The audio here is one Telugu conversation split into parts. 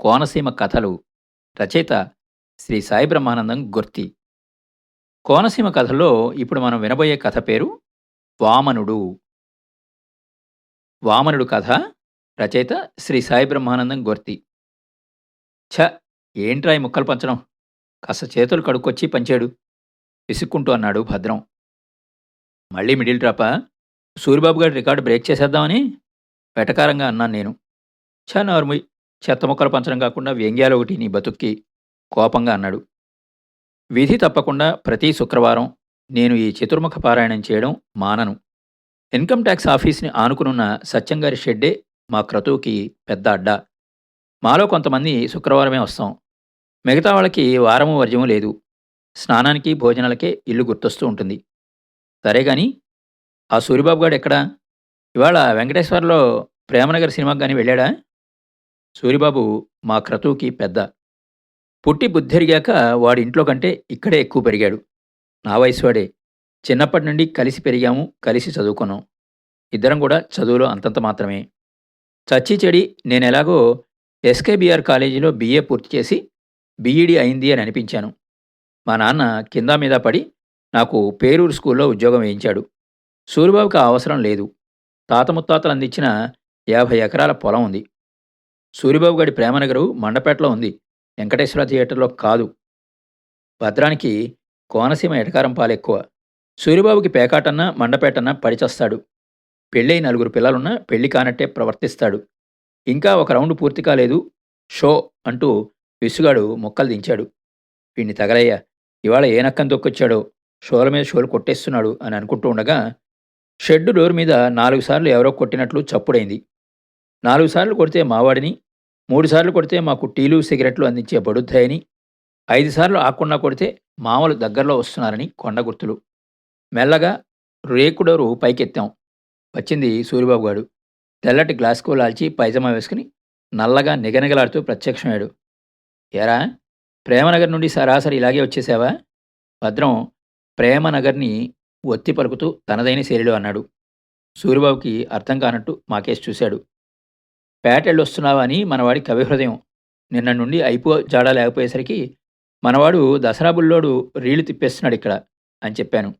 కోనసీమ కథలు రచయిత శ్రీ సాయి బ్రహ్మానందం గుర్తి. కోనసీమ కథల్లో ఇప్పుడు మనం వినబోయే కథ పేరు వామనుడు. వామనుడు కథ రచయిత శ్రీ సాయి బ్రహ్మానందం గొర్తి. ఛ! ఏంట్రా ఈ ముక్కలు పంచడం? కాస్త చేతులు కడుక్కొచ్చి పంచాడు. విసుక్కుంటూ అన్నాడు భద్రం. మళ్ళీ మిడిల్ డ్రాపా? సూరిబాబు గారి రికార్డు బ్రేక్ చేసేద్దామని వెటకారంగా అన్నాను నేను. ఛ! నార్ముయ్! చెత్త ముక్కలు పంచడం కాకుండా వ్యంగ్యాలు ఒకటి నీ బతుక్కి కోపంగా అన్నాడు. విధి తప్పకుండా ప్రతి శుక్రవారం నేను ఈ చతుర్ముఖ పారాయణం చేయడం మానను. ఇన్కమ్ ట్యాక్స్ ఆఫీస్ని ఆనుకునున్న సత్యంగారి షెడ్డే మా క్రతువుకి పెద్ద అడ్డా. మాలో కొంతమంది శుక్రవారమే వస్తాం. మిగతా వాళ్ళకి వారము వర్జము లేదు. స్నానానికి భోజనాలకే ఇల్లు గుర్తొస్తూ ఉంటుంది. సరే గాని ఆ సూరిబాబు గారు ఎక్కడా? ఇవాళ వెంకటేశ్వర్లో ప్రేమనగర్ సినిమాకి కానీ వెళ్ళాడా? సూరిబాబు మా క్రతువుకి పెద్ద. పుట్టి బుద్ధిరిగాక వాడింట్లో కంటే ఇక్కడే ఎక్కువ పెరిగాడు. నా వయసువాడే చిన్నప్పటి నుండి కలిసి పెరిగాము కలిసి చదువుకున్నాం. ఇద్దరం కూడా చదువులో అంతంత మాత్రమే. చచ్చి చెడి నేను ఎలాగో ఎస్కేబిఆర్ కాలేజీలో బీఏ పూర్తి చేసి బీఈడీ అయింది అని అనిపించాను. మా నాన్న కింద మీద పడి నాకు పేరూరు స్కూల్లో ఉద్యోగం వేయించాడు. సూరిబాబుకి ఆ అవసరం లేదు. తాత ముత్తాతలు అందించిన యాభై ఎకరాల పొలం ఉంది. సూరిబాబు గారి ప్రేమనగరు మండపేటలో ఉంది. వెంకటేశ్వర థియేటర్లో కాదు. భద్రానికి కోనసీమ ఎటకారం పాలెక్కువ. సూరిబాబుకి పేకాటన్నా మండపేటన్నా పడిచస్తాడు. పెళ్ళై నలుగురు పిల్లలున్నా పెళ్ళి కానట్టే ప్రవర్తిస్తాడు. ఇంకా ఒక రౌండ్ పూర్తి కాలేదు. షో అంటూ విసుగాడు మొక్కలు దించాడు. వీణ్ణి తగలయ్య. ఇవాళ ఏ నక్కం తొక్కొచ్చాడో? షోల మీద షోలు కొట్టేస్తున్నాడు అని అనుకుంటూ ఉండగా షెడ్డు డోర్ మీద నాలుగు సార్లు ఎవరో కొట్టినట్లు చప్పుడైంది. నాలుగు సార్లు కొడితే మావాడిని మూడు సార్లు కొడితే మాకు టీలు సిగరెట్లు అందించే బడుద్దాయని ఐదు సార్లు ఆకుండా కొడితే మామలు దగ్గరలో వస్తున్నారని కొండ గుర్తులు. మెల్లగా రేకుడోరు పైకెత్తాం. వచ్చింది సూరిబాబు గారు తెల్లటి గ్లాస్కో లాల్చి పైజమా వేసుకుని నల్లగా నిగనిగలాడుతూ ప్రత్యక్షమయ్యాడు. ఏరా ప్రేమనగర్ నుండి సరాసరి ఇలాగే వచ్చేసావా భద్రం ప్రేమనగర్ని ఒత్తి పలుకుతూ తనదైన శైలిలో అన్నాడు. సూరిబాబుకి అర్థం కానట్టు మాకేసి చూశాడు. పేటెళ్ళొస్తున్నావా అని మనవాడి కవిహృదయం. నిన్న నుండి అయిపో జాడా లేకపోయేసరికి మనవాడు దసరా బుల్లోడు రీళ్ళు తిప్పేస్తున్నాడు ఇక్కడ అని చెప్పాను.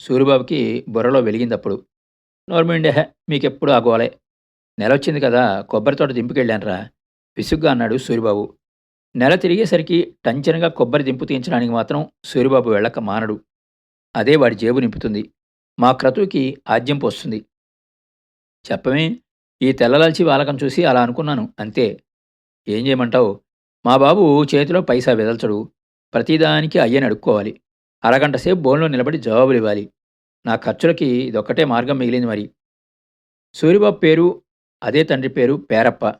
సూరిబాబుకి బుర్రలో వెలిగిందప్పుడు. నోర్మిండే మీకెప్పుడు ఆ గోలే. నెలొచ్చింది కదా కొబ్బరి తోట దింపుకెళ్ళానురా విసుగ్గా అన్నాడు సూరిబాబు. నెల తిరిగేసరికి టంచనగా కొబ్బరి దింపు తీయించడానికి మాత్రం సూరిబాబు వెళ్ళక మానడు. అదే వాడి జేబు నింపుతుంది. మా క్రతువుకి ఆద్యం పోస్తుంది. చెప్పమే ఈ తెల్లలాల్చి వాలకం చూసి అలా అనుకున్నాను. అంతే. ఏం చేయమంటావు? మా బాబు చేతిలో పైసా వెదల్చడు. ప్రతిదానికి అయ్యని అడుక్కోవాలి. అరగంట సేపు బోన్లో నిలబడి జవాబులు ఇవ్వాలి. నా ఖర్చులకి ఇదొక్కటే మార్గం మిగిలింది మరి. సూరిబాబు పేరు అదే తండ్రి పేరు పేరప్ప.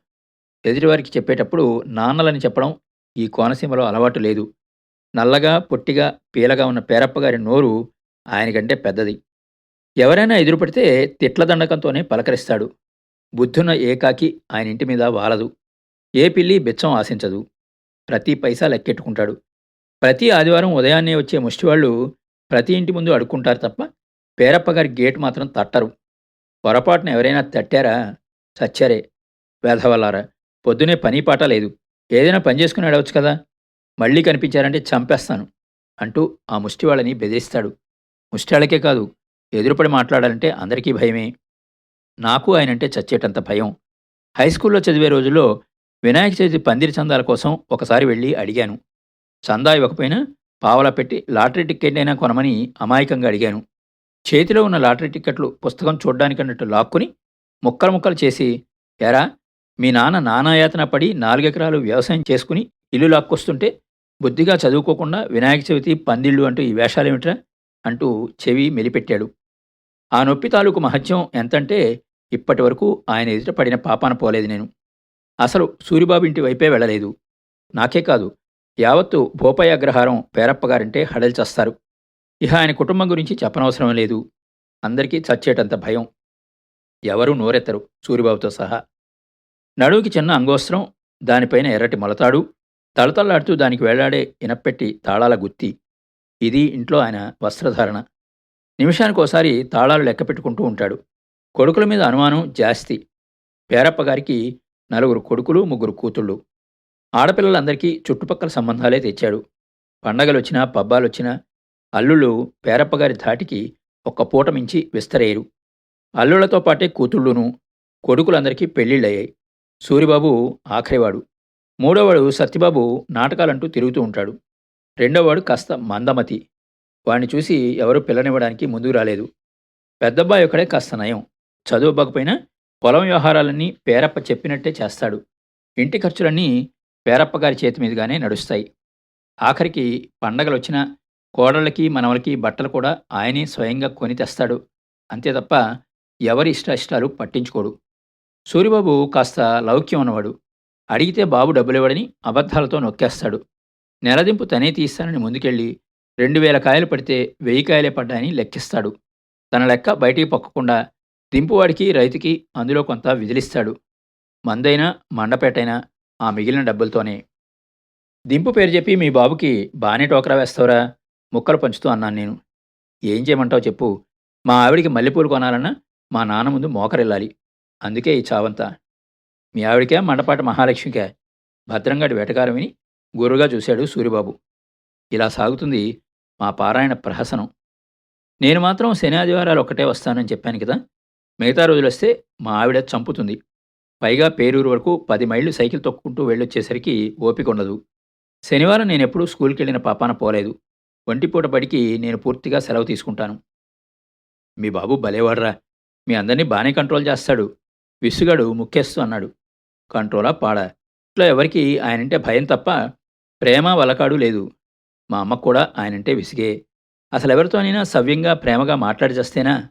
ఎదుటివారికి చెప్పేటప్పుడు నాన్నలని చెప్పడం ఈ కోనసీమలో అలవాటు లేదు. నల్లగా పొట్టిగా పీలగా ఉన్న పేరప్ప గారి నోరు ఆయనకంటే పెద్దది. ఎవరైనా ఎదురుపడితే తిట్ల దండకంతోనే పలకరిస్తాడు. బుద్ధున్న ఏకాకి ఆయన ఇంటి మీద వాలదు. ఏ పిల్లి బిచ్చం ఆశించదు. ప్రతి పైసా లెక్కెట్టుకుంటాడు. ప్రతి ఆదివారం ఉదయాన్నే వచ్చే ముష్టివాళ్ళు ప్రతి ఇంటి ముందు అడుక్కుంటారు తప్ప పేరప్ప గారి గేట్ మాత్రం తట్టరు. పొరపాటున ఎవరైనా తట్టారా? చచ్చారే వేధవల్లారా పొద్దునే పని పాట లేదు. ఏదైనా పని చేసుకుని అడవచ్చు కదా? మళ్ళీ కనిపించారంటే చంపేస్తాను అంటూ ఆ ముష్టివాళ్ళని బెదిరిస్తాడు. ముష్టివాళ్ళకే కాదు ఎదురుపడి మాట్లాడాలంటే అందరికీ భయమే. నాకు ఆయనంటే చచ్చేటంత భయం. హై స్కూల్లో చదివే రోజుల్లో వినాయక చవితి పందిరి చందాల కోసం ఒకసారి వెళ్ళి అడిగాను. చందా ఇవ్వకపోయినా పావలా పెట్టి లాటరీ టికెట్ అయినా కొనమని అమాయకంగా అడిగాను. చేతిలో ఉన్న లాటరీ టికెట్లు పుస్తకం చూడ్డానికన్నట్టు లాక్కుని ముక్కలు ముక్కలు చేసి ఎరా మీ నాన్న నానాయాతన పడి నాలుగెకరాలు వ్యవసాయం చేసుకుని ఇల్లు లాక్కొస్తుంటే బుద్ధిగా చదువుకోకుండా వినాయక చవితి పందిళ్ళు అంటూ ఈ వేషాలేమిట్రా? అంటూ చెవి మెలిపెట్టాడు. ఆ నొప్పి తాలూకు మహత్యం ఎంతంటే ఇప్పటి వరకు ఆయన ఎదుట పడిన పాపాన పోలేదు నేను. అసలు సూరిబాబు ఇంటి వైపే వెళ్ళలేదు. నాకే కాదు యావత్తు భోపయ్య అగ్రహారం పేరప్పగారంటే హడల్చస్తారు ఇహ ఆయన కుటుంబం గురించి చెప్పనవసరం లేదు. అందరికీ చచ్చేటంత భయం. ఎవరూ నోరెత్తరు సూరిబాబుతో సహా. నడువుకి చిన్న అంగోస్త్రం దానిపైన ఎర్రటి మొలతాడు తళతళలాడుతూ దానికి వేలాడే ఇనప్పెట్టి తాళాల గుత్తి. ఇది ఇంట్లో ఆయన వస్త్రధారణ. నిమిషానికోసారి తాళాలు లెక్క పెట్టుకుంటూ ఉంటాడు. కొడుకుల మీద అనుమానం జాస్తి. పేరప్పగారికి నలుగురు కొడుకులు ముగ్గురు కూతుళ్ళు. ఆడపిల్లలందరికీ చుట్టుపక్కల సంబంధాలే తెచ్చాడు. పండగలొచ్చినా పబ్బాలొచ్చినా అల్లుళ్ళు పేరప్పగారి ధాటికి ఒక్క పూట మించి విస్తరేయరు. అల్లుళ్ళతో పాటే కూతుళ్ళును కొడుకులందరికీ పెళ్ళిళ్ళయ్యాయి. సూరిబాబు ఆఖరివాడు. మూడోవాడు సత్యబాబు నాటకాలంటూ తిరుగుతూ ఉంటాడు. రెండోవాడు కాస్త మందమతి. వాణ్ణి చూసి ఎవరు పిల్లనివ్వడానికి ముందుకు రాలేదు. పెద్దబ్బాయి ఒకడే కాస్త నయం. చదువుకోకపోయినా పొలం వ్యవహారాలన్నీ పేరప్ప చెప్పినట్టే చేస్తాడు. ఇంటి ఖర్చులన్నీ పేరప్ప గారి చేతి మీదుగానే నడుస్తాయి. ఆఖరికి పండగలు వచ్చినా కోడళ్ళకి మనవలకి బట్టలు కూడా ఆయనే స్వయంగా కొని తెస్తాడు. అంతే తప్ప ఎవరి ఇష్టాయిష్టాలు పట్టించుకోడు. సూరిబాబు కాస్త లౌక్యం ఉన్నవాడు. అడిగితే బాబు డబ్బులివ్వడని అబద్ధాలతో నొక్కేస్తాడు. నెలదింపు తనే తీస్తానని ముందుకెళ్ళి రెండు వేల కాయలు పడితే వెయ్యి కాయలే పడ్డాయని లెక్కిస్తాడు. తన లెక్క బయటికి పొక్కకుండా దింపువాడికి రైతుకి అందులో కొంత విదిలిస్తాడు. మందైనా మండపేటైనా ఆ మిగిలిన డబ్బులతోనే. దింపు పేరు చెప్పి మీ బాబుకి బాగానే టోకరా వేస్తావురా ముక్కలు పంచుతూ అన్నాను నేను. ఏం చేయమంటావు చెప్పు. మా ఆవిడికి మల్లెపూలు కొనాలన్నా మా నాన్న ముందు మోకరెళ్ళాలి అందుకే ఈ చావంతా. మీ ఆవిడికే మండపాట మహాలక్ష్మికే. భద్రంగాడి వేటకారం విని గురుగా చూశాడు సూరిబాబు. ఇలా సాగుతుంది మా పారాయణ ప్రహసనం. నేను మాత్రం శని ఆదివారాలు ఒక్కటే వస్తానని చెప్పాను కదా మిగతా రోజులు వస్తే మా ఆవిడ చంపుతుంది. పైగా పేరూరు వరకు పది మైళ్ళు సైకిల్ తొక్కుంటూ వెళ్ళొచ్చేసరికి ఓపిక ఉండదు. శనివారం నేను ఎప్పుడూ స్కూల్కి వెళ్ళిన పాపాన పోలేదు. ఒంటిపూట పడికి నేను పూర్తిగా సెలవు తీసుకుంటాను. మీ బాబు భలేవాడ్రా. మీ అందరినీ బాగానే కంట్రోల్ చేస్తాడు. విసుగాడు ముఖ్యస్తు అన్నాడు. కంట్రోలా పాడా. ఇట్లా ఎవరికి ఆయనంటే భయం తప్ప ప్రేమ వలకాడు లేదు. మా అమ్మకు కూడా ఆయనంటే విసిగే. అసలు ఎవరితోనైనా సవ్యంగా ప్రేమగా మాట్లాడి చేస్తేనా?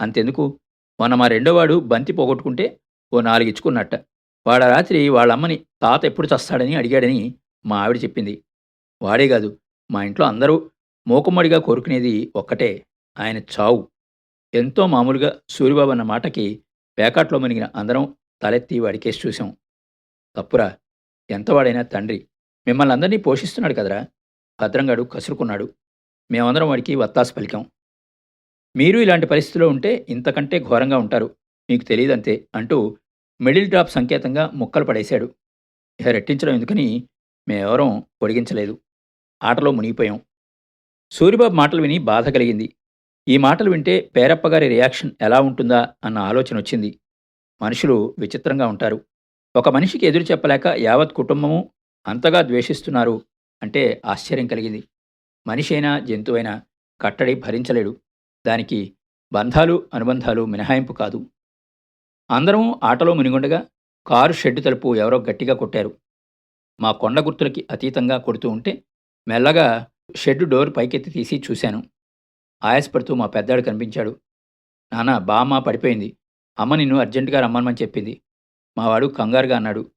అంతెందుకు? మొన్న మా రెండోవాడు బంతి పోగొట్టుకుంటే ఓ నాలుగు ఇచ్చుకున్నట్ట వాడ రాత్రి వాళ్ళ అమ్మని తాత ఎప్పుడు చస్తాడని అడిగాడని మా ఆవిడ చెప్పింది. వాడే కాదు మా ఇంట్లో అందరూ మూకుమ్మడిగా కోరుకునేది ఒక్కటే ఆయన చావు. ఎంతో మామూలుగా సూరిబాబు అన్న మాటకి పేకాట్లో మునిగిన అందరం తలెత్తి వాడికేసి చూశాం. తప్పురా ఎంతవాడైనా తండ్రి. మిమ్మల్ని అందరినీ పోషిస్తున్నాడు కదరా. భద్రంగాడు కసురుకున్నాడు. మేమందరం వాడికి వత్తాసు పలికాం. మీరు ఇలాంటి పరిస్థితిలో ఉంటే ఇంతకంటే ఘోరంగా ఉంటారు. మీకు తెలియదంతే అంటూ మిడిల్ డ్రాప్ సంకేతంగా ముక్కలు పడేశాడు. ఇక రెట్టించడం ఎందుకని మేమెవరం పొడిగించలేదు. ఆటలో మునిగిపోయాం. సూరిబాబు మాటలు విని బాధ కలిగింది. ఈ మాటలు వింటే పేరప్పగారి రియాక్షన్ ఎలా ఉంటుందా అన్న ఆలోచన వచ్చింది. మనుషులు విచిత్రంగా ఉంటారు. ఒక మనిషికి ఎదురు చెప్పలేక యావత్ కుటుంబము అంతగా ద్వేషిస్తున్నారు అంటే ఆశ్చర్యం కలిగింది. మనిషైనా అయినా జంతువైనా కట్టడి భరించలేడు. దానికి బంధాలు అనుబంధాలు మినహాయింపు కాదు. అందరం ఆటలో మునిగుండగా కారు షెడ్డు తలుపు ఎవరో గట్టిగా కొట్టారు. మా కొండ గుర్తులకి అతీతంగా కొడుతూ ఉంటే మెల్లగా షెడ్డు డోర్ పైకెత్తి తీసి చూశాను. ఆయాసపడుతూ మా పెద్దాడు కనిపించాడు. నాన్న బామ్మ పడిపోయింది. అమ్మ నిన్ను అర్జెంటుగా రమ్మనమని చెప్పింది. మావాడు కంగారుగా అన్నాడు.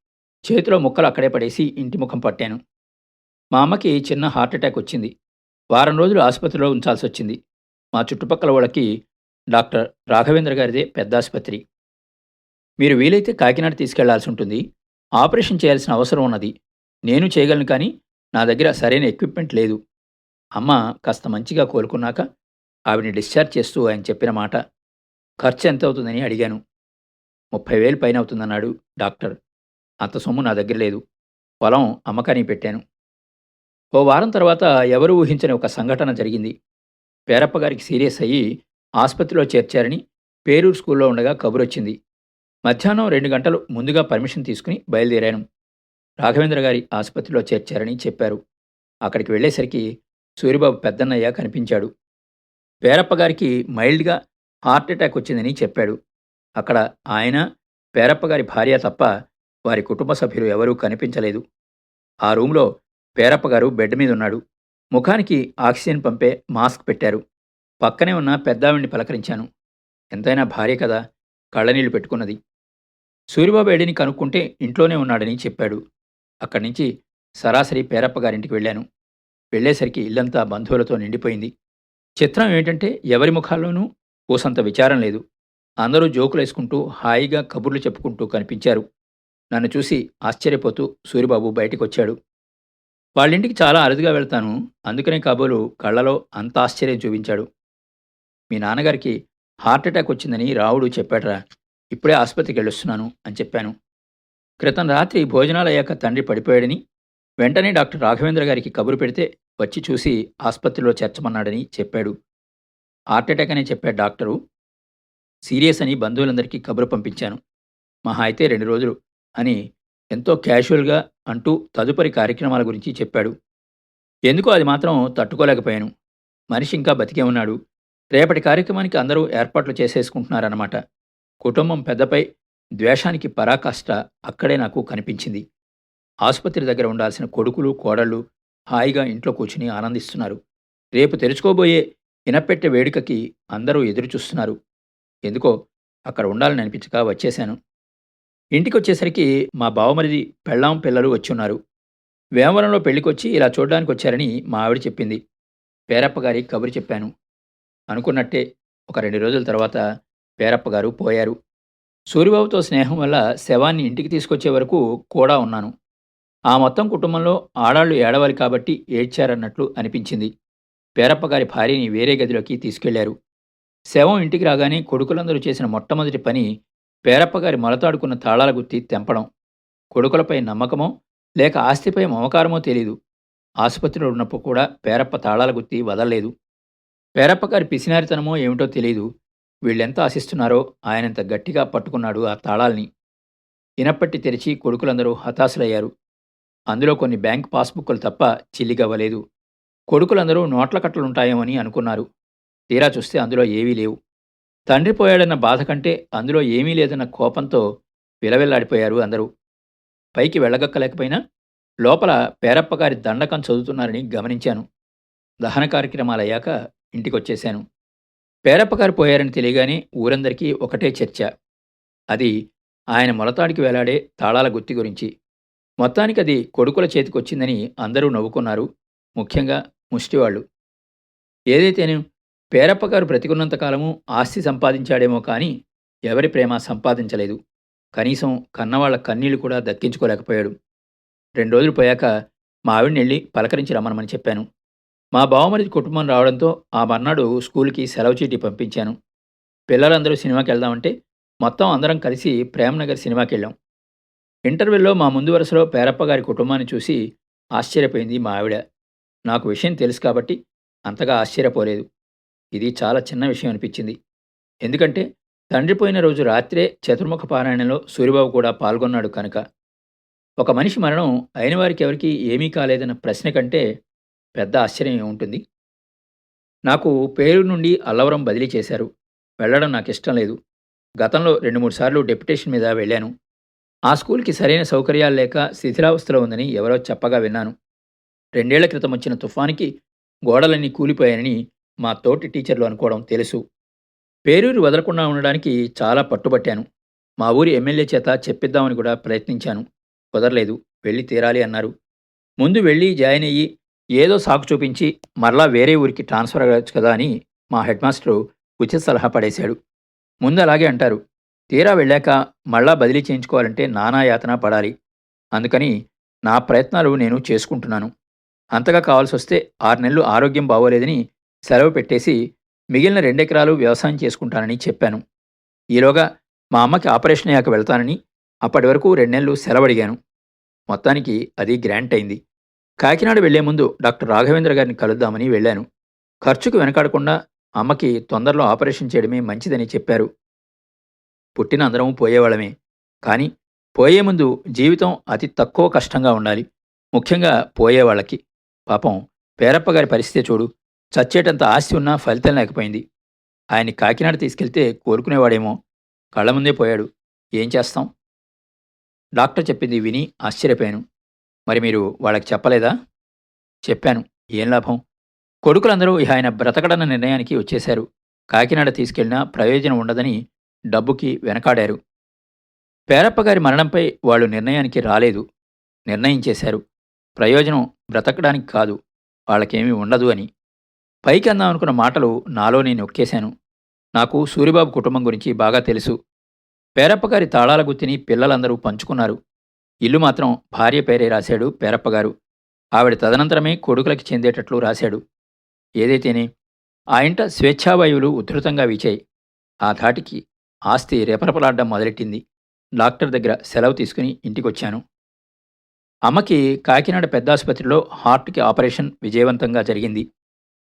చేతిలో ముక్కలు అక్కడే పడేసి ఇంటి ముఖం పట్టాను. మా అమ్మకి చిన్న హార్ట్ అటాక్ వచ్చింది. వారం రోజులు ఆసుపత్రిలో ఉంచాల్సి వచ్చింది మా చుట్టుపక్కల వాళ్ళకి డాక్టర్ రాఘవేంద్ర గారిదే పెద్ద ఆసుపత్రి. మీరు వీలైతే కాకినాడ తీసుకెళ్ళాల్సి ఉంటుంది. ఆపరేషన్ చేయాల్సిన అవసరం ఉన్నది. నేను చేయగలను కానీ నా దగ్గర సరైన ఎక్విప్మెంట్ లేదు. అమ్మ కాస్త మంచిగా కోలుకున్నాక ఆవిడని డిశ్చార్జ్ చేస్తూ ఆయన చెప్పిన మాట ఖర్చు ఎంత అవుతుందని అడిగాను. ముప్పై వేలు పైన అవుతుందన్నాడు డాక్టర్. అంత సొమ్ము నా దగ్గర లేదు. పొలం అమ్మకానికి పెట్టాను. ఓ వారం తర్వాత ఎవరు ఊహించని ఒక సంఘటన జరిగింది. పేరప్ప గారికి సీరియస్ అయ్యి ఆసుపత్రిలో చేర్చారని పేరూరు స్కూల్లో ఉండగా కబురొచ్చింది. మధ్యాహ్నం రెండు గంటలు ముందుగా పర్మిషన్ తీసుకుని బయలుదేరాను. రాఘవేంద్ర గారి ఆసుపత్రిలో చేర్చారని చెప్పారు. అక్కడికి వెళ్ళేసరికి సూరిబాబు పెద్దన్నయ్య కనిపించాడు. పేరప్ప గారికి మైల్డ్గా హార్ట్ అటాక్ వచ్చిందని చెప్పాడు. అక్కడ ఆయన పేరప్ప గారి భార్య తప్ప వారి కుటుంబ సభ్యులు ఎవరూ కనిపించలేదు. ఆ రూమ్లో పేరప్ప గారు బెడ్ మీద ఉన్నాడు. ముఖానికి ఆక్సిజన్ పంపే మాస్క్ పెట్టారు. పక్కనే ఉన్న పెద్దావిడిని పలకరించాను. ఎంతైనా భార్య కదా కళ్ళనీళ్ళు పెట్టుకున్నది. సూరిబాబు ఏడిని కనుక్కుంటే ఇంట్లోనే ఉన్నాడని చెప్పాడు. అక్కడి నుంచి సరాసరి పేరప్ప గారింటికి వెళ్ళాను. వెళ్ళేసరికి ఇల్లంతా బంధువులతో నిండిపోయింది. చిత్రం ఏంటంటే ఎవరి ముఖాల్లోనూ ఓసంత విచారం లేదు. అందరూ జోకులేసుకుంటూ హాయిగా కబుర్లు చెప్పుకుంటూ కనిపించారు. నన్ను చూసి ఆశ్చర్యపోతూ సూరిబాబు బయటికొచ్చాడు. వాళ్ళింటికి చాలా అరుదుగా వెళ్తాను. అందుకనే కాబోలు కళ్ళలో అంత ఆశ్చర్యం చూపించాడు. మీ నాన్నగారికి హార్ట్ అటాక్ వచ్చిందని రావుడు చెప్పాడరా. ఇప్పుడే ఆసుపత్రికి వెళ్ళొస్తున్నాను అని చెప్పాను. క్రితం రాత్రి భోజనాలు అయ్యాక తండ్రి పడిపోయాడని వెంటనే డాక్టర్ రాఘవేంద్ర గారికి కబురు పెడితే వచ్చి చూసి ఆసుపత్రిలో చేర్చమన్నాడని చెప్పాడు. హార్ట్ అటాక్ అని చెప్పాడు డాక్టరు సీరియస్ అని బంధువులందరికీ కబురు పంపించాను. మహా అయితే రెండు రోజులు అని ఎంతో క్యాషువల్గా అంటూ తదుపరి కార్యక్రమాల గురించి చెప్పాడు. ఎందుకో అది మాత్రం తట్టుకోలేకపోయాను. మనిషి ఇంకా బతికే ఉన్నాడు. రేపటి కార్యక్రమానికి అందరూ ఏర్పాట్లు చేసేసుకుంటున్నారన్నమాట. కుటుంబం పెద్దపై ద్వేషానికి పరాకాష్ట అక్కడే నాకు కనిపించింది. ఆసుపత్రి దగ్గర ఉండాల్సిన కొడుకులు కోడళ్ళు హాయిగా ఇంట్లో కూర్చుని ఆనందిస్తున్నారు. రేపు తెరుచుకోబోయే ఇనపెట్టె వేడుకకి అందరూ ఎదురుచూస్తున్నారు. ఎందుకో అక్కడ ఉండాలని అనిపించక వచ్చేశాను. ఇంటికి వచ్చేసరికి మా బావమరిది పెళ్ళాం పిల్లలు వచ్చి ఉన్నారు వేమవరంలో పెళ్ళికొచ్చి ఇలా చూడడానికి వచ్చారని మా ఆవిడ చెప్పింది. పేరప్పగారి కబురు చెప్పాను. అనుకున్నట్టే ఒక రెండు రోజుల తర్వాత పేరప్పగారు పోయారు. సూరిబాబుతో స్నేహం వల్ల శవాన్ని ఇంటికి తీసుకొచ్చే వరకు కూడా ఉన్నాను. ఆ మొత్తం కుటుంబంలో ఆడాళ్ళు ఏడవాలి కాబట్టి ఏడ్చారన్నట్లు అనిపించింది. పేరప్పగారి భార్యని వేరే గదిలోకి తీసుకెళ్ళారు. శవం ఇంటికి రాగానే కొడుకులందరూ చేసిన మొట్టమొదటి పని పేరప్పగారి మొలతాడుకున్న తాళాల గుత్తి తెంపడం కొడుకులపై నమ్మకమో లేక ఆస్తిపై మమకారమో తెలీదు. ఆసుపత్రిలో ఉన్నప్పుడు కూడా పేరప్ప తాళాల గుత్తి వదలలేదు. పేరప్పగారి పిసినారితనమో ఏమిటో తెలియదు వీళ్ళెంత ఆశిస్తున్నారో ఆయనంత గట్టిగా పట్టుకున్నాడు ఆ తాళాల్ని. ఇనప్పటి తెరిచి కొడుకులందరూ హతాశులయ్యారు. అందులో కొన్ని బ్యాంక్ పాస్బుక్కులు తప్ప చిల్లిగవ్వలేదు. కొడుకులందరూ నోట్ల కట్టలుంటాయేమని అనుకున్నారు. తీరా చూస్తే అందులో ఏవీ లేవు. తండ్రి పోయాడన్న బాధ కంటే అందులో ఏమీ లేదన్న కోపంతో విలవిల్లాడిపోయారు అందరూ. పైకి వెళ్ళగక్కలేకపోయినా లోపల పేరప్పగారి దండకం చదువుతున్నారని గమనించాను. దహన కార్యక్రమాలయ్యాక ఇంటికొచ్చేశాను. పేరప్పగారు పోయారని తెలియగానే ఊరందరికీ ఒకటే చర్చ. అది ఆయన మొలతాడికి వేలాడే తాళాల గుత్తి గురించి. మొత్తానికి అది కొడుకుల చేతికొచ్చిందని అందరూ నవ్వుకున్నారు. ముఖ్యంగా ముష్టివాళ్ళు. ఏదైతేనే పేరప్పగారు బ్రతికున్నంత కాలము ఆస్తి సంపాదించాడేమో కానీ ఎవరి ప్రేమ సంపాదించలేదు. కనీసం కన్నవాళ్ళ కన్నీళ్ళు కూడా దక్కించుకోలేకపోయాడు. రెండు రోజులు పోయాక మా ఆవిడని వెళ్ళి పలకరించి రమ్మనమని చెప్పాను. మా బావమరిది కుటుంబం రావడంతో ఆ మర్నాడు స్కూల్కి సెలవు చీటీ పంపించాను. పిల్లలందరూ సినిమాకి వెళ్దామంటే మొత్తం అందరం కలిసి ప్రేమనగర్ సినిమాకి వెళ్ళాం. ఇంటర్వెల్లో మా ముందు వరుసలో పేరప్ప గారి కుటుంబాన్ని చూసి ఆశ్చర్యపోయింది మా ఆవిడ. నాకు విషయం తెలుసు కాబట్టి అంతగా ఆశ్చర్యపోలేదు. ఇది చాలా చిన్న విషయం అనిపించింది. ఎందుకంటే తండ్రి పోయిన రోజు రాత్రే చతుర్ముఖ పారాయణంలో సూర్యబాబు కూడా పాల్గొన్నాడు కనుక. ఒక మనిషి మరణం అయిన వారికి ఎవరికీ ఏమీ కాలేదన్న ప్రశ్న కంటే పెద్ద ఆశ్చర్యం ఉంటుంది. నాకు పేరు నుండి అల్లవరం బదిలీ చేశారు. వెళ్ళడం నాకు ఇష్టం లేదు. గతంలో రెండు మూడు సార్లు డెప్యుటేషన్ మీద వెళ్ళాను. ఆ స్కూల్కి సరైన సౌకర్యాలు లేక శిథిలావస్థలో ఉందని ఎవరో చెప్పగా విన్నాను. రెండేళ్ళ క్రితం వచ్చిన తుఫానికి గోడలన్నీ కూలిపోయాయని మా తోటి టీచర్లు అనుకోవడం తెలుసు. పేరూరు వదలకుండా ఉండడానికి చాలా పట్టుబట్టాను. మా ఊరి ఎమ్మెల్యే చేత చెప్పిద్దామని కూడా ప్రయత్నించాను. కుదరలేదు వెళ్ళి తీరాలి అన్నారు. ముందు వెళ్ళి జాయిన్ అయ్యి ఏదో సాకు చూపించి మరలా వేరే ఊరికి ట్రాన్స్ఫర్ అవ్వచ్చు కదా అని మా హెడ్ మాస్టరు ఉచిత సలహా పడేశాడు. ముందు అలాగే అంటారు. తీరా వెళ్ళాక మళ్ళా బదిలీ చేయించుకోవాలంటే నానా యాతన పడాలి. అందుకని నా ప్రయత్నాలు నేను చేసుకుంటున్నాను. అంతగా కావాల్సి వస్తే ఆరు నెలలు ఆరోగ్యం బాగోలేదని సెలవు పెట్టేసి మిగిలిన రెండెకరాలు వ్యవసాయం చేసుకుంటానని చెప్పాను. ఈలోగా మా అమ్మకి ఆపరేషన్ అయ్యాక వెళ్తానని అప్పటి వరకు రెండు సెలవడిగాను. మొత్తానికి అది గ్రాంట్ అయింది. కాకినాడ వెళ్ళే ముందు డాక్టర్ రాఘవేంద్ర గారిని కలుద్దామని వెళ్ళాను. ఖర్చుకు వెనకాడకుండా అమ్మకి తొందరలో ఆపరేషన్ చేయడమే మంచిదని చెప్పారు. పుట్టిన అందరం పోయేవాళ్ళమే. కానీ పోయే ముందు జీవితం అతి తక్కువ కష్టంగా ఉండాలి. ముఖ్యంగా పోయేవాళ్ళకి. పాపం పేరప్పగారి పరిస్థితి చూడు చచ్చేటంత ఆస్తి ఉన్నా ఫలితం లేకపోయింది. ఆయన్ని కాకినాడ తీసుకెళ్తే కోరుకునేవాడేమో. కళ్ళ ముందే పోయాడు. ఏం చేస్తాం? డాక్టర్ చెప్పింది విని ఆశ్చర్యపోయాను. మరి మీరు వాళ్ళకి చెప్పలేదా? చెప్పాను. ఏం లాభం? కొడుకులందరూ ఆయన బ్రతకడన్న నిర్ణయానికి వచ్చేశారు. కాకినాడ తీసుకెళ్ళినా ప్రయోజనం ఉండదని డబ్బుకి వెనకాడారు. పేరప్ప గారి మరణంపై వాళ్ళు నిర్ణయానికి రాలేదు. నిర్ణయం చేశారు ప్రయోజనం బ్రతకడానికి కాదు. వాళ్ళకేమీ ఉండదు అని పైకి అందాం అనుకున్న మాటలు నాలో నేను ఒక్కేశాను. నాకు సూరిబాబు కుటుంబం గురించి బాగా తెలుసు. పేరప్పగారి తాళాల గుత్తిని పిల్లలందరూ పంచుకున్నారు. ఇల్లు మాత్రం భార్య పేరే రాశాడు పేరప్పగారు ఆవిడ తదనంతరమే కొడుకులకి చెందేటట్లు రాశాడు. ఏదైతేనే ఆ ఇంట స్వేచ్ఛావాయువులు ఉధృతంగా వీచాయి. ఆ ధాటికి ఆస్తి రెపరెపలాడ్డం మొదలెట్టింది. డాక్టర్ దగ్గర సెలవు తీసుకుని ఇంటికొచ్చాను. అమ్మకి కాకినాడ పెద్ద ఆసుపత్రిలో హార్ట్కి ఆపరేషన్ విజయవంతంగా జరిగింది.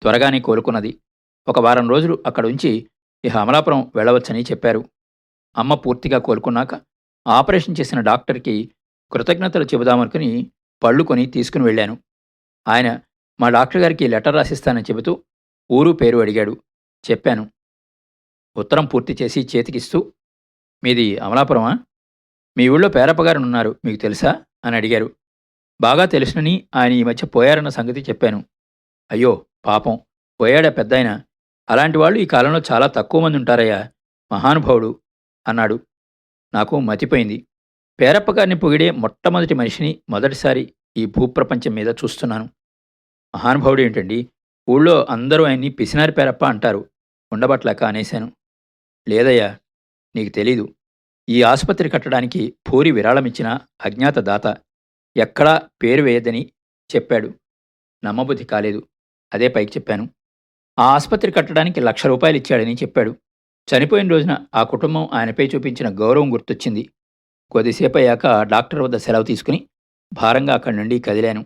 త్వరగానే కోలుకున్నది. ఒక వారం రోజులు అక్కడుంచి ఈ ఇహ అమలాపురం వెళ్ళవచ్చని చెప్పారు. అమ్మ పూర్తిగా కోలుకున్నాక ఆపరేషన్ చేసిన డాక్టర్కి కృతజ్ఞతలు చెబుదామనుకుని పళ్ళు కొని తీసుకుని వెళ్ళాను. ఆయన మా డాక్టర్ గారికి లెటర్ రాసిస్తానని చెబుతూ ఊరు పేరు అడిగాడు. చెప్పాను. ఉత్తరం పూర్తి చేసి చేతికిస్తూ మీది అమలాపురమా? మీ ఊళ్ళో పేరప్పగారునున్నారు మీకు తెలుసా? అని అడిగారు. బాగా తెలుసునని ఆయన ఈ మధ్య పోయారన్న సంగతి చెప్పాను. అయ్యో! పాపం పోయాడా పెద్దాయన? అలాంటి వాళ్ళు ఈ కాలంలో చాలా తక్కువ మంది ఉంటారయ్యా. మహానుభావుడు అన్నాడు. నాకు మతిపోయింది. పేరప్పగారిని పొగిడే మొట్టమొదటి మనిషిని మొదటిసారి ఈ భూప్రపంచం మీద చూస్తున్నాను. మహానుభావుడు ఏంటండి? ఊళ్ళో అందరూ ఆయన్ని పిసినారి పేరప్ప అంటారు. ఉండబట్లేక అనేశాను. లేదయ్యా నీకు తెలీదు. ఈ ఆసుపత్రి కట్టడానికి పూరి విరాళమిచ్చిన అజ్ఞాత దాత ఎక్కడా పేరు వేయదని చెప్పాడు. నమ్మబుద్ధి కాలేదు. అదే పైకి చెప్పాను. ఆ ఆసుపత్రి కట్టడానికి లక్ష రూపాయలు ఇచ్చాడని చెప్పాడు. చనిపోయిన రోజున ఆ కుటుంబం ఆయనపై చూపించిన గౌరవం గుర్తొచ్చింది. కొద్దిసేపు అయ్యాక డాక్టర్ వద్ద సెలవు తీసుకుని భారంగా అక్కడి నుండి కదిలాను.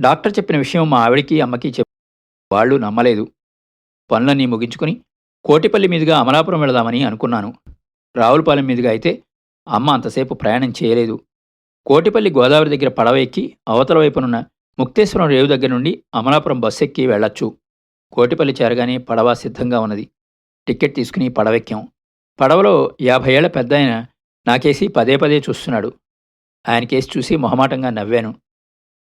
డాక్టర్ చెప్పిన విషయం మా ఆవిడికి అమ్మకి చెప్పి వాళ్ళు నమ్మలేదు. పనులన్నీ ముగించుకుని కోటిపల్లి మీదుగా అమలాపురం వెళదామని అనుకున్నాను. రావులపాలెం మీదుగా అయితే అమ్మ అంతసేపు ప్రయాణం చేయలేదు. కోటిపల్లి గోదావరి దగ్గర పడవ ఎక్కి అవతల వైపునున్న ముక్తేశ్వరం రేవు దగ్గర నుండి అమలాపురం బస్సు ఎక్కి వెళ్ళొచ్చు. కోటిపల్లి చేరగానే పడవ సిద్ధంగా ఉన్నది. టికెట్ తీసుకుని పడవెక్కాం. పడవలో యాభై ఏళ్ళ పెద్ద ఆయన నాకేసి పదే పదే చూస్తున్నాడు. ఆయన కేసి చూసి మొహమాటంగా నవ్వాను.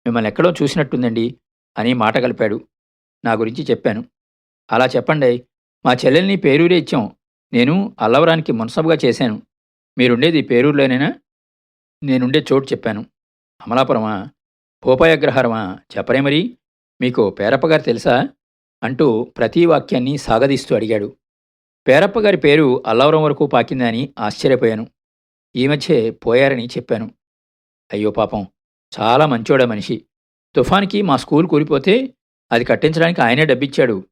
మిమ్మల్ని ఎక్కడో చూసినట్టుందండి అని మాట కలిపాడు. నా గురించి చెప్పాను. అలా చెప్పండి. మా చెల్లెల్ని పేరూరే ఇచ్చాం. నేను అల్లవరానికి మున్సబుగా చేశాను. మీరుండేది పేరూరులోనేనా? నేనుండే చోటు చెప్పాను. అమలాపురమా? పోపాయగ్రహారమా చెప్పరే మరి. మీకు పేరప్పగారు తెలుసా? అంటూ ప్రతి వాక్యాన్ని సాగదీస్తూ అడిగాడు. పేరప్పగారి పేరు అల్లవరం వరకు పాకిందని ఆశ్చర్యపోయాను. ఈ మధ్యే పోయారని చెప్పాను. అయ్యో పాపం. చాలా మంచోడ మనిషి. తుఫాన్కి మా స్కూల్ కూలిపోతే అది కట్టించడానికి ఆయనే డబ్బిచ్చాడు.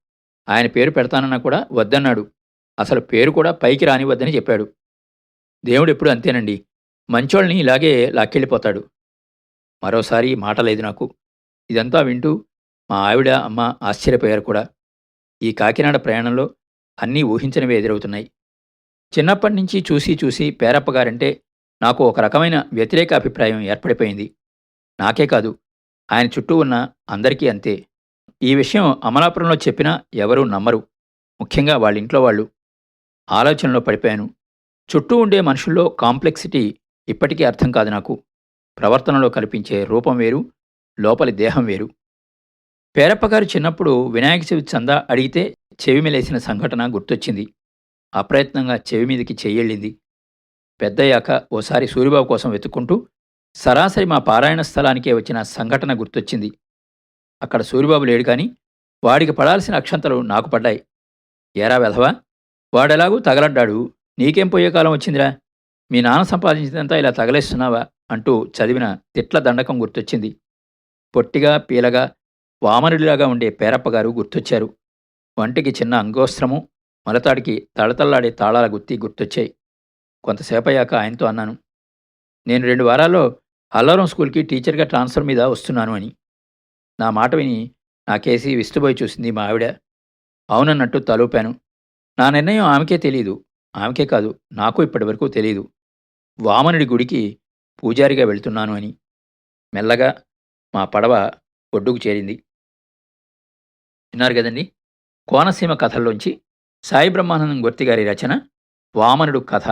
ఆయన పేరు పెడతానన్నా కూడా వద్దన్నాడు. అసలు పేరు కూడా పైకి రానివద్దని చెప్పాడు. దేవుడు ఎప్పుడు అంతేనండి. మంచోళ్ళని ఇలాగే లాక్కెళ్ళిపోతాడు. మరోసారి మాట లేదు నాకు ఇదంతా వింటూ మా ఆవిడ అమ్మ ఆశ్చర్యపోయారు కూడా. ఈ కాకినాడ ప్రయాణంలో అన్నీ ఊహించనివే ఎదురవుతున్నాయి. చిన్నప్పటి నుంచి చూసి చూసి పేరప్పగారంటే నాకు ఒక రకమైన వ్యతిరేక అభిప్రాయం ఏర్పడిపోయింది. నాకే కాదు ఆయన చుట్టూ ఉన్న అందరికీ అంతే. ఈ విషయం అమలాపురంలో చెప్పినా ఎవరూ నమ్మరు. ముఖ్యంగా వాళ్ళ ఇంట్లో వాళ్ళు. ఆలోచనలో పడిపోయాను. చుట్టూ ఉండే మనుషుల్లో కాంప్లెక్సిటీ ఇప్పటికీ అర్థం కాదు నాకు. ప్రవర్తనలో కల్పించే రూపం వేరు లోపలి దేహం వేరు. పేరప్పగారు చిన్నప్పుడు వినాయక చవితి చందా అడిగితే చెవిమిలేసిన సంఘటన గుర్తొచ్చింది. అప్రయత్నంగా చెవి మీదకి చెయ్యెళ్ళింది పెద్దయ్యాక ఓసారి సూరిబాబు కోసం వెతుక్కుంటూ సరాసరి మా పారాయణ స్థలానికే వచ్చిన సంఘటన గుర్తొచ్చింది. అక్కడ సూరిబాబు లేడు కాని వాడికి పడాల్సిన అక్షంతలు నాకు పడ్డాయి. ఏరా వెధవా వాడెలాగూ తగలడ్డాడు నీకేం పోయే కాలం వచ్చిందిరా? మీ నాన్న సంపాదించినంతా ఇలా తగలేస్తున్నావా? అంటూ చదివిన తిట్ల దండకం గుర్తొచ్చింది. పొట్టిగా పీలగా వామనుడిలాగా ఉండే పేరప్పగారు గుర్తొచ్చారు. వంటికి చిన్న అంగోస్త్రము మొలతాడికి తళతళ్ళాడే తాళాల గుత్తి గుర్తొచ్చాయి. కొంతసేపయ్యాక ఆయనతో అన్నాను నేను రెండు వారాల్లో అల్లవరం స్కూల్కి టీచర్గా ట్రాన్స్ఫర్ మీద వస్తున్నాను అని. నా మాట విని నాకేసి విస్తుపోయి చూసింది మా ఆవిడ. అవునన్నట్టు తలూపాను. నా నిర్ణయం ఆమెకే తెలియదు ఆమెకే కాదు నాకు ఇప్పటివరకు తెలియదు వామనుడి గుడికి పూజారిగా వెళ్తున్నాను అని మెల్లగా మా పడవ ఒడ్డుకు చేరింది. విన్నారు కదండి? కోనసీమ కథల్లోంచి సాయి బ్రహ్మానందం గుర్తిగారి రచన వామనుడు కథ.